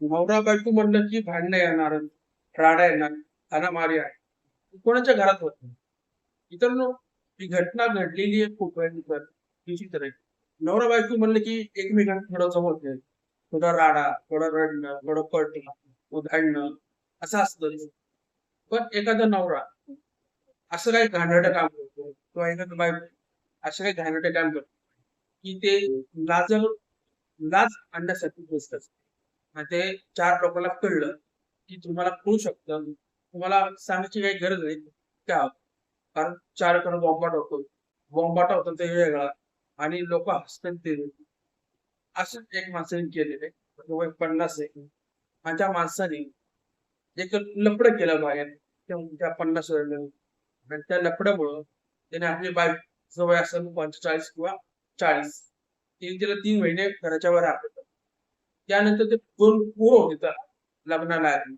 नवरा बायको म्हणलं की भांडणं येणार राडा येणार अनामारी आहे. कोणाच्या घरात होत नाही. मित्रांनो ही घटना घडलेली आहे खूप भयंकर विचित्र आहे. नवरा बायको म्हणलं की एकमेकांना थोडं जवळ घ्यायचं थोडा राडा थोडं रडणं थोडं पडणं उधाडणं असं असतं. पण एखादा नवरा असं काही घाणेरडं काम करतो किंवा एखादा बायको असं काही घाणेरडं काम करतो की ते लाज लाज आणण्यासाठी गोष्ट असते. ते चार लोकांना कळलं की तुम्हाला कळू शकतं. तुम्हाला सांगायची काही गरज नाही. त्या कारण चार लोकांना बॉम्बाट होतो बॉम्बाटा होतो ते वेगळा आणि लोक हसतात ते असं एक माणसाने केलेले वय पन्नास आहे. आणि त्या माणसाने एक लपड केलं बाहेर. त्या त्या पन्नास आणि त्या लपड्यामुळं त्याने आपली बाईक जवळ असेल पंचेचाळीस किंवा चाळीस. तिने तिला तीन महिने घराच्या वर राखलं त्यानंतर ते दोन पोरं होते तर? लग्नाला आले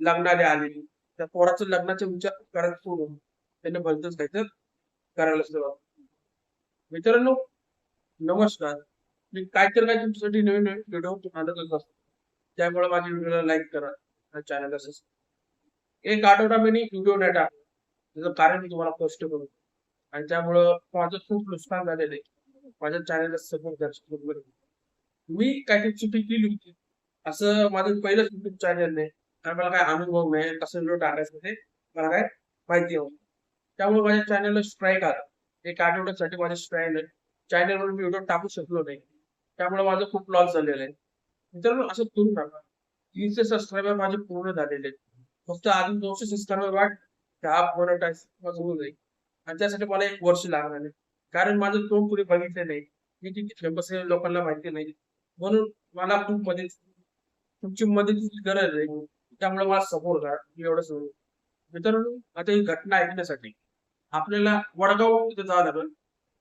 लग्नाला आलेली. त्या पोराचं लग्नाचा विचार करायला सोडून त्यांना भलतच काहीतर करायला सुरुवात मित्रांनो नमस्कार. मी काहीतरी काय तुमच्यासाठी नवीन नवीन व्हिडिओ आणतच असतो. त्यामुळे माझ्या व्हिडिओला लाईक करा चॅनलला सबस्क्राईब एक आठवड्यामध्ये व्हिडिओ नाही टाकला. त्याचं कारण मी तुम्हाला स्पष्ट करू आणि त्यामुळं माझं खूप नुकसान झालेलं आहे. माझ्या चॅनलला सपोर्ट करू. मी काहीतरी चुकी केली होती? असं माझं पहिलंच युट्यूब चॅनल नाही. आणि मला काय अनुभव नाही कसं व्हिडिओ टाकायचं ते मला काय माहिती नव्हतं. त्यामुळे माझ्या चॅनलला स्ट्राईक आला. एक आठवड्यासाठी माझ्या चॅनल चॅनलवर मी व्हिडिओ टाकू शकलो नाही. त्यामुळे माझं खूप लॉस झालेलं आहे. मित्रांनो असं करू नका तीनशे सबस्क्रायबर माझे पूर्ण झालेले आहेत. फक्त अजून दोनशे सबस्क्रायबर वाट हा मोनटाईज माझं होऊ जाईल आणि त्यासाठी मला एक वर्ष लागणार आहे. कारण माझं तोंड कुणी बघितलं नाही. मी किती फेमस आहे लोकांना माहिती नाही. म्हणून मला खूप मदत तुमची मदतीची गरज आहे. त्यामुळे मला सपोर्ट करा. एवढं सांगू मित्रांनो आता ही घटना ऐकण्यासाठी आपल्याला वडगाव तिथे जावं लागेल.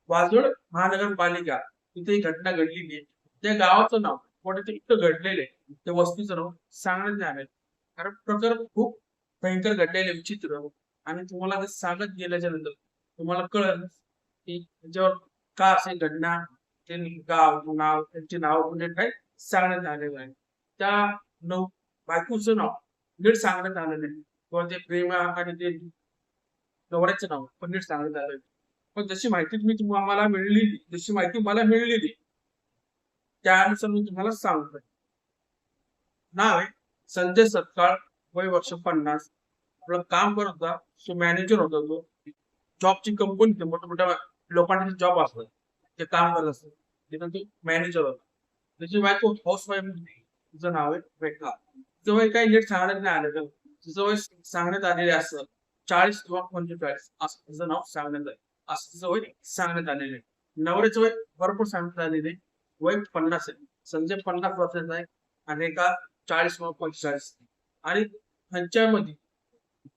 वाजवड महानगरपालिका तिथे ही घटना घडलेली आहे. त्या गावाचं नाव पण ते इतकं घडलेलं आहे त्या वस्तीचं नाव सांगण्यात नाही आलं कारण प्रकार खूप भयंकर घडलेले विचित्र. आणि तुम्हाला ते सांगत गेल्याच्यानंतर तुम्हाला कळलं की त्याच्यावर का असे घडना त्यांनी गाव नाव त्यांचे नाव म्हणजे काय? सांगण्यात आलेलं आहे. त्या नऊ बायकोचं नाव नीट सांगण्यात आलं नाही किंवा ते प्रेम आणि ते नवऱ्याचं नाव पण नीट सांगण्यात आलं नाही. पण जशी माहिती तुम्ही तुम्हाला मिळलेली जशी माहिती मला मिळलेली त्यानुसार मी तुम्हाला सांगतोय. नाव आहे संजय सत्काळ वय वर्ष पन्नास. आपलं काम करत होता मॅनेजर होता तो. जॉबची कंपनी मोठ्या मोठ्या लोकांचे जॉब असतात. ते काम करत असतात तिथं तो मॅनेजर होता त्याची बायको हाऊस वाईफ होती तिचं नाव आहे रेखा. तिचं वय काही नीट सांगण्यात नाही आलं तिचं वय सांगण्यात आलेले असं चाळीस किंवा पंचेचाळीस असं तिचं नाव सांगण्यात आहे असं तिचं वय सांगण्यात आलेलं आहे. नवऱ्याचं वय भरपूर सांगण्यात आलेले वय पन्नास आहे. संजय पन्नास वर्षाचा आहे आणि एका चाळीस किंवा पंचेचाळीस आणि ह्यांच्यामध्ये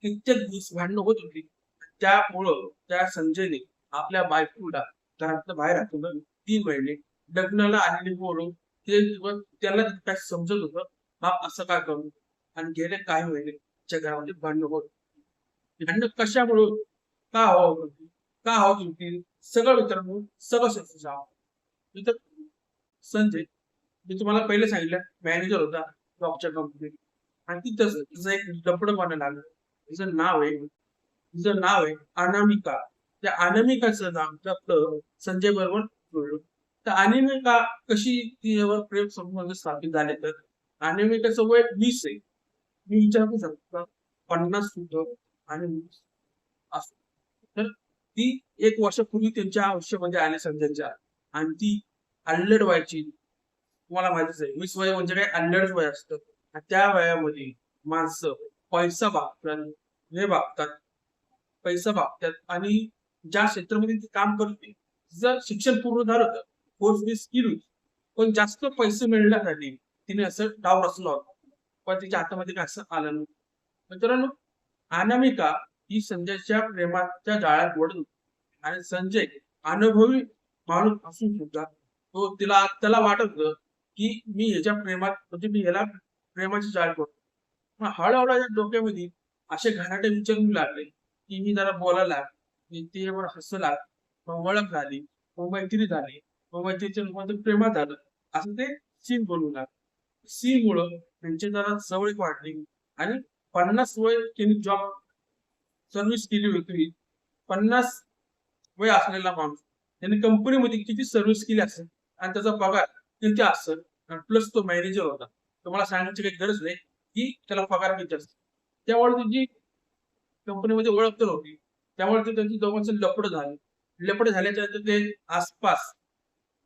कित्येक दिवस भांडणं होत होती. त्यामुळं त्या संजयने आपल्या बायकोला घरातलं बाहेर हाकलून तीन महिने लग्नाला आलेली पोरं ते त्याला काय समजत होतं? बाप असं काय करू? आणि गेले काही महिने त्या घरामध्ये भांडण होत भांडण कशामुळे का हवं होती? का हवं होती? सगळं मित्रांनो सगळं सगळं मी तर संजय मी तुम्हाला पहिले सांगितलं मॅनेजर होता जॉबच्या कंपनीत आणि तिथंच तिचं एक लपड बनायला लागलं. तिचं नाव आहे तिचं नाव आहे अनामिका. त्या अनामिकाचं नाव आपलं संजय बरोबर जोडलं तर अनामिका कशी तिच्यावर प्रेम संबंध स्थापित झाले तर? अनामिकाचं वय वीस आहे. मी विचारू शकतो पन्नास सुद्धा आणि वीस. तर ती एक वर्षापूर्वी त्यांच्या आयुष्यामध्ये आले संजयच्या. आणि ती अल्लड व्हायची तुम्हाला माहितीच आहे. वीस वय म्हणजे काय? अल्लड वय असतं. आणि त्या वयामध्ये माणसं पैसा भागतात हे भागतात पैसा भागतात आणि ज्या क्षेत्रामध्ये ती काम करते जर शिक्षण पूर्ण झालं तर कोर्स बी स्किल पण जास्त पैसे मिळण्यासाठी तिने असं डाव रचला होता. पण तिच्या हातामध्ये काय असं आलं नाही मित्रांनो अनामिका ही संजयच्या प्रेमाच्या जाळ्यात ओढत होती. आणि संजय अनुभवी माणूस असून सुद्धा तो तिला त्याला वाटत होतं की मी ह्याच्या प्रेमात म्हणजे मी ह्याला प्रेमाची जाळ करतो. मग हळूहळू डोक्यामध्ये असे घराटे विचार लागले की मी जरा बोलायला तिच्यावर हसला मग ओळख झाली मग मैत्री झाली मग मैत्रीच्या रूपात प्रेमात झालं असं ते सीन बोलू लागलं सी मुळे त्यांची जरा जवळीक वाढली आणि पन्नास वय त्यांनी जॉब सर्व्हिस केली होती. पन्नास वय असलेला माणूस त्यांनी कंपनीमध्ये किती सर्व्हिस केली असेल आणि त्याचा पगार किती असेल प्लस तो मॅनेजर होता. तुम्हाला सांगायची काही गरज नाही की त्याला पगार किती असतो त्यामुळे त्याची कंपनीमध्ये ओळख तर होती. त्यामुळे ते त्यांची दोघांचं लपड झालं. लपड झाल्याच्यानंतर ते आसपास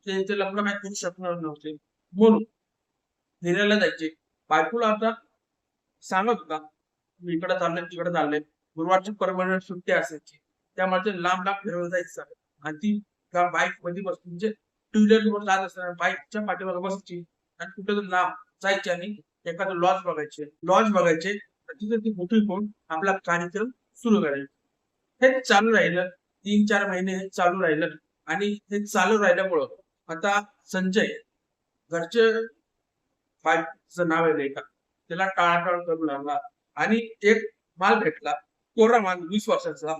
ते लपड काय करू शकणार नव्हते. म्हणून फिरायला जायचे. बायकोला आता सांगत होता मी इकडे चाललंय तिकडे चाललंय. गुरुवारची परमनंट सुट्टी असायची. त्यामुळे ते लांब लांब फिरवलं जायचं. आणि ती त्या बाईकमध्ये बसून म्हणजे टू व्हीलर वर जात असताना बाईकच्या पाठीमागे बसायची आणि कुठे तरी लांब जायचे आणि एखादं लॉज बघायचे. लॉज बघायचे. तिथे ती मोठी कोण आपला कार्यक्रम सुरू करायचे. हे चालू राहिलं तीन चार महिने हे चालू राहिलं आणि हे चालू राहिल्यामुळं आता संजय घरचे बाईकचं नाव आहे रेखा त्याला टाळाटाळ करू लागला आणि एक माल भेटला कोरा माल वीस वर्षाचा.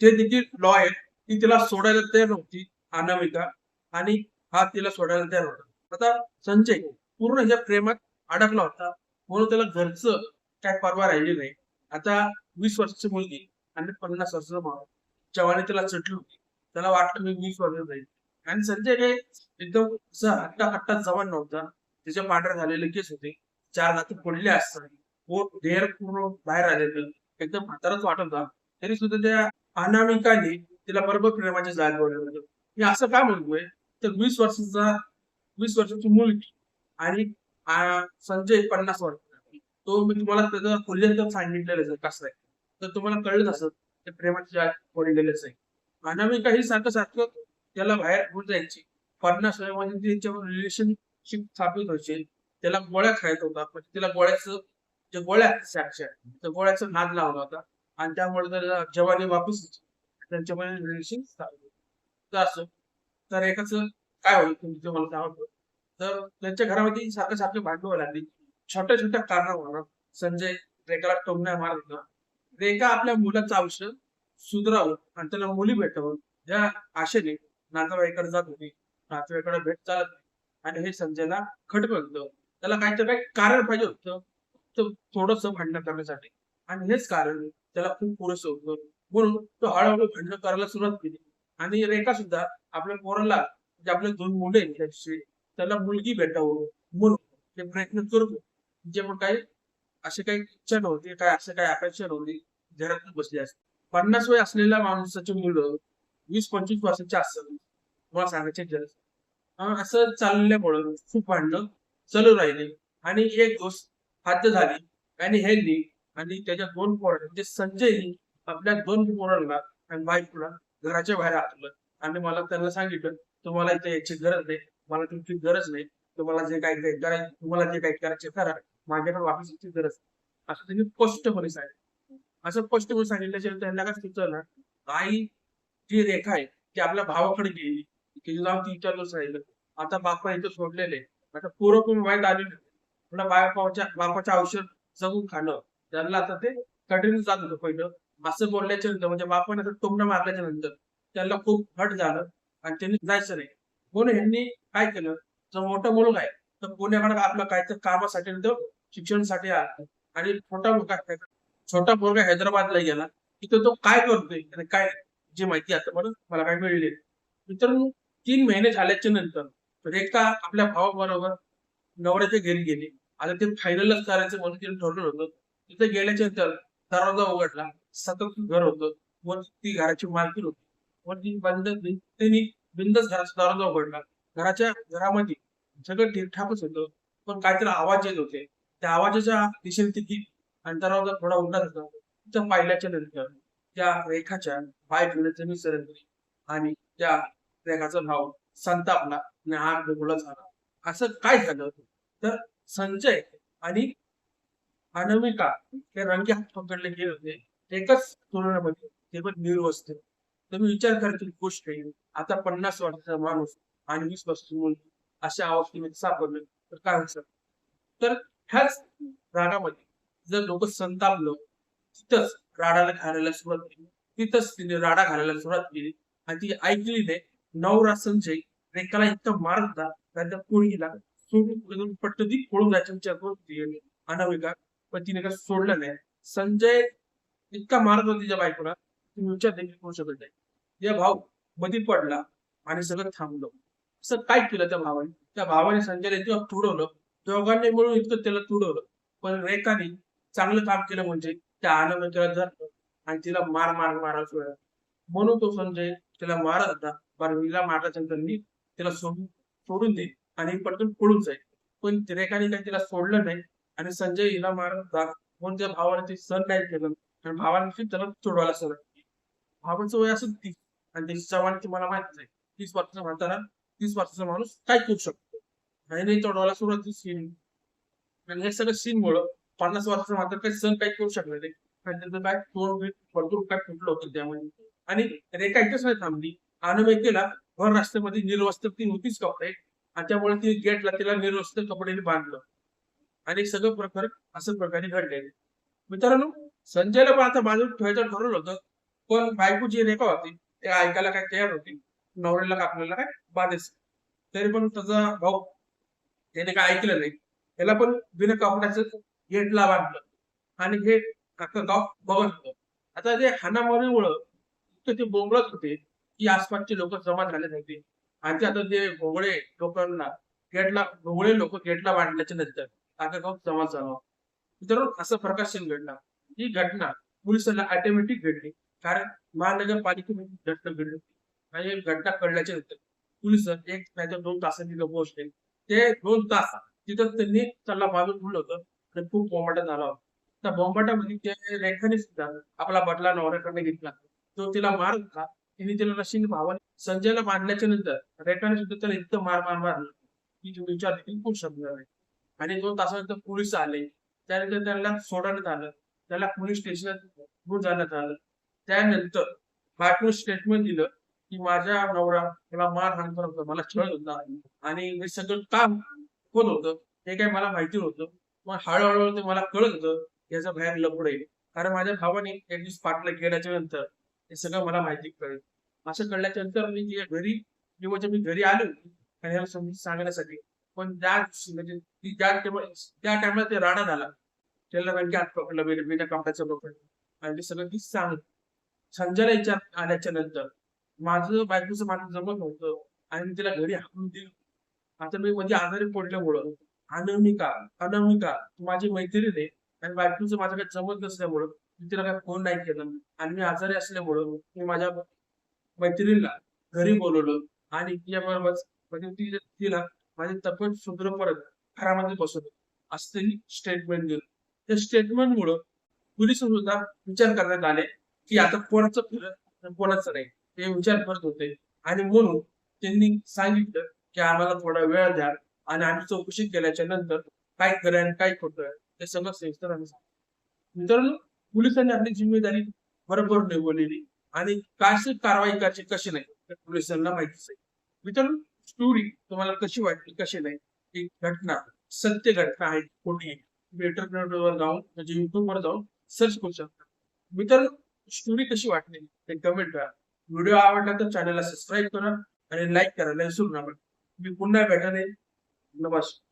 ते देखील लॉ आहे ती तिला सोडायला तयार नव्हती अनामिका. आणि हा तिला सोडायला तयार होता. आता संजय पूर्ण ह्या प्रेमात अडकला होता. म्हणून त्याला घरचं काय परवा राहिली नाही. आता वीस वर्षाची मुलगी आणि पन्नास वर्षाचा माणूस जवानी त्याला चटली होती त्याला वाटलं मी वीस वर्ष जाईल. आणि संजय हे एकदम असं हट्टा हट्टा जवान नव्हता. त्याच्या पांढऱ्या झालेले केस होते. चार दात पडले असतात पोट ढेर पूर्ण बाहेर आलेलं. एकदम म्हाताराच वाटत होता. तरी सुद्धा त्या अनामिकाने तिला बरोबर प्रेमाच्या जाग मी असं का म्हणतोय? तर वीस वर्षाचा वीस वर्षाची मुलगी आणि संजय पन्नास वर्ष तो मी तुम्हाला त्याचं खोल्यांतर सांगितलेलं कसं आहे? तर तुम्हाला कळलं असत ते प्रेमाची जाळ पडलेलंच आहे. अनामिका ही सारखं सारखं त्याला बाहेर घेऊन जायची. पन्नास वयामध्ये त्यांच्यावर रिलेशनशिप स्थापित व्हायचे. त्याला गोळ्या खायचा होता. म्हणजे त्याला गोळ्याचं जे गोळ्या साक्ष त्या गोळ्याचा नाद लावला होता. आणि त्यामुळे त्याला जवानी वापस त्यांच्यामध्ये रिलेशन स्थापित तर असं तर एकाच काय होईल तुम्ही ते मला सांगतो तर त्यांच्या घरामध्ये सारखं सारखं भांडण व्हायला लागली. छोट्या छोट्या कारणावर संजय रेखाला टोमण्या मारत होता. रेखा आपल्या मुलाचं आयुष्य सुधरावं आणि त्याला मुली भेटावं या आशेने नातेवाईकडे जात होती. नातेवाईकडे भेट चालत नाही. आणि हे संजयला खटकत त्याला काहीतरी काही कारण पाहिजे होतं. थोडस भांडण करण्यासाठी. आणि हेच कारण त्याला खूप पुरेसं होतं. म्हणून तो हळूहळू भांडण करायला सुरुवात केली. आणि रेखा सुद्धा आपल्या पोराला म्हणजे आपले दोन मुले आहेत त्याला मुलगी भेटावं म्हणून ते प्रयत्न करतो जे पण काही अशी काही इच्छा नव्हती काय असं काही अपेक्षा नव्हती घरात बसली असते. पन्नास वय असलेल्या माणसाची मुलं वीस पंचवीस वर्षाची असतात. मला सांगायची गरज असं अं, असं चालल्यामुळं खूप भांडणं चालू राहिले. आणि एक गोष्ट हात झाली आणि हेल्ली आणि त्याच्या दोन पोरांना म्हणजे संजयनी आपल्या दोन पोरांना आणि बायकोला घराच्या बाहेर आणलं आणि मला त्यांना सांगितलं तुम्हाला इथे याची गरज नाही. मला तुमची गरज नाही. तुम्हाला जे काही करायचं तुम्हाला जे काही करायचे करा. माझ्याकडे वापस गरज असं त्यांनी स्पष्टपणे सांगितलं असं स्पष्टपणे सांगितल्याशिवाय त्यांना काय सुचलं आई जी रेखा आहे ती आपल्या भावाकडे गेली. की जाऊन ती विचारलं राहिलं आता बापा इथं सोडलेले आता पोरं पण वाईट आलेले पुन्हा बापाच्या बापाच्या औषध जगून खाणं. त्यांना आता ते कठीण जात होतं पहिलं. असं बोलल्याच्या नंतर म्हणजे बापाने असं टोमणं मारल्याच्या नंतर त्यांना खूप हट झालं आणि त्यांनी जायचं नाही. म्हणून ह्यांनी काय केलं? जो मोठा मुलगा आहे तर पुण्याकडे आपलं काय तर कामासाठी तो शिक्षणासाठी आला. आणि छोटा मुलगा छोटा मुलगा हैदराबादला गेला. तिथं तो काय करतोय आणि काय जी माहिती आता म्हणून मला काय मिळली मित्रांनो तीन महिने झाल्याच्यानंतर रेखा आपल्या भावाबरोबर नवऱ्याच्या घरी गेली. आता ते फायनलच करायचं म्हणून तिने ठरवलं होतं. तिथे गेल्याच्यानंतर दरवाजा उघडला. सतत घर होतं. व ती घराची मालकीण होती. व ती बंद त्यांनी बिंदच घराचा दरवाजा उघडला. घराच्या घरामध्ये सगळं ठीकठाकच होतं. पण काहीतरी आवाज येत होते. त्या आवाजाच्या दिशेने ती गीत अंतरावर जर थोडा उघडा होता तिथं पाहिल्याच्या नंतर त्या रेखाच्या पाय ठेवण्याचं मी केली आणि त्या रेखाचा भाव संतापला आणि आग वेगळा झाला. असं काय झालं तर संजय आणि अनामिका हे रंगे हात पकडले गेले होते. एकच तुलनेमध्ये ते पण निर्वस्ते तुम्ही विचार करतील गोष्ट आता पन्नास वर्षाचा माणूस आणि वीस वर्षाची मुलगी अशा अवस्थेमध्ये सापडले. तर काय होतं तर ह्याच रागामध्ये जर लोक संतापलं तिथंच राडाला घालायला सुरुवात केली. तिथंच तिने राडा घालायला सुरुवात केली. आणि ती ऐकली नाही. नवरा संजय रेखाला इतकं मार होता कारण त्या सोडून पट्ट ती पळून जायचा विचार करत पण तिने काय सोडलं नाही. संजय इतका मारत होता तिच्या बायकोला तुम्ही विचार देखील करू शकत नाही या भाऊ मध्ये पडला आणि सगळं थांबलं. असं काय केलं त्या भावाने? त्या भावाने संजयला इतकं तुडवलं दोघांनी मिळून इतकं त्याला तुडवलं पण रेखाने चांगलं काम केलं म्हणजे त्या आनंदाला धरलं आणि तिला मार मार मारायच सोडला म्हणून तो संजय तिला मारत होता बारवीला हिला मारल्याच्या मी तिला सोडून सोडून दे आणि पटकन पळून जाईल. पण रेखाने काही तिला सोडलं नाही आणि संजय हिला मारत. होता म्हणून त्या भावाने ते सण नाही केलं. आणि भावाने त्याला सोडवायला सुरुवात भावांचं भावाचं वय असं तीस आणि त्याची जवानी तुम्हाला माहीत नाही. तीस वर्षाचा म्हणताना तीस वर्षाचा माणूस काय करू शकतो? नाही तोडवायला सुरुवात सीन आणि हे सगळं सीन मुळे पन्नास वर्षाचं मात्र काही सण काही करू शकले नाही. आणि त्यांचं काय तोड भरपूर काय फुटलं होतं त्यामुळे आणि रेखा इथेच नाही थांबली. अनवेकेला भर रस्त्यामध्ये निर्वस्त्र ती होतीच कपडे. आणि त्यामुळे ती गेटला तिला निर्वस्त्र कपड्याने बांधलं. आणि सगळं प्रकार असं प्रकारे घडले मित्रांनो संजयला पण आता बाजूला ठेवायचं ठरवलं होतं. पण बायको जी रेखा होती ते ऐकायला काय तयार होती. नवऱ्याला का आपल्याला काय बाधेच तरी पण त्याचा भाऊ त्याने काय ऐकलं नाही. त्याला पण बिना गेट गेटला बांधलं आणि हे अख्खं गाव बघत होतं. आता ते हानामारीमुळं इतकं ते बोंबळत होते की आसपासचे लोक जमा झाले नव्हते. आणि आता ते भोंगळे लोकांना गेटला भोंगळे लोक गेटला बांधल्याच्या नंतर आता गाव जमा झाला. मित्रांनो असं प्रकाशन घडला. ही घटना पोलिसांना ऑटोमॅटिक घडली. कारण महानगरपालिकेमध्ये घटना घडली होती. आणि घटना कळल्याच्या नंतर पोलीस एक नाही तर दोन तासांनी पोहोचले ते दोन तास तिथं त्यांनी त्याला बाजून ठेवलं होतं. आणि खूप बोंबाटा झाला होता. त्या बोंबाटामध्ये ते रेखाने सुद्धा आपला बदला नवऱ्याकडे घेतला. तो तिला मार होता तिने तिला रशीन भावाने संजयला मारल्याच्या नंतर रेखाने सुद्धा त्याला इतकं मार मार मारलं की विचार देखील खूप समजला नाही आणि दोन तासानंतर पोलीस आले. त्यानंतर त्याला सोडण्यात आलं. त्याला पोलीस स्टेशनात घेऊन जाण्यात आलं. त्यानंतर बाटून स्टेटमेंट दिलं. की माझ्या नवरा मला मारहाण करत होता मला छळ होता आणि हे सगळं काम कोण होतं हे काय मला माहिती नव्हतं. मग हळूहळू ते मला कळत होतं याचं बाहेर लपड आहे. कारण माझ्या भावाने एक दिवस पाठला गेल्याच्यानंतर हे सगळं मला माहिती कळेल. असं कळल्याच्या नंतर मी घरी जेव्हा मी घरी आलो आणि याला समजून सांगण्यासाठी पण त्या म्हणजे त्या ज्या त्या टाईमला ते राडा झाला. त्याला कारण की आत पकडलं बिना कापडाचं पकडलं. आणि ते सगळं ती सांग संजयला विचार आल्याच्यानंतर माझं बायकोचं माझं जमत नव्हतं. आणि मी तिला घरी हाकून दिलं. आता मी म्हणजे आजारी पडल्यामुळं अनामिका अनामिका माझी मैत्रीण आहे. आणि बायकोचं माझं काही जमत नसल्यामुळं मी तिला काही फोन नाही केला. आणि मी आजारी असल्यामुळं मी माझ्या मैत्रिणीला घरी बोलवलं. आणि तिच्याबरोबर म्हणजे ती तिला माझी तब्येत परत घरामध्ये बसवलं. असं त्यांनी स्टेटमेंट दिलं. त्या स्टेटमेंट मुळे पोलीस सुद्धा विचार करण्यात आले की आता कोणाचं खरं कोणाचं नाही. ते विचार करत होते. आणि म्हणून त्यांनी सांगितलं की आम्हाला थोडा वेळ द्या आणि आम्ही चौकशी केल्याच्यानंतर काय खरं आणि काय खोटं आहे ते सगळं सविस्तर आम्ही सांगू. मित्रांनो पोलिसांनी आपली जिम्मेदारी बरोबर निभवलेली आणि कशी कारवाई करायची कशी नाही पोलिसांना माहितीच आहे. मित्रांनो स्टोरी तुम्हाला कशी वाटली कशी नाही ही घटना सत्य घटना आहे कोणी इंटरनेटवर जाऊन म्हणजे युट्यूबवर जाऊन सर्च करू शकता. मित्रांनो स्टोरी कशी वाटली ते कमेंट करा. व्हिडिओ आवडला तर चॅनलला सबस्क्राईब करा आणि लाईक करायला विसरू नका मी पुन्हा भेटणे नमस्कार.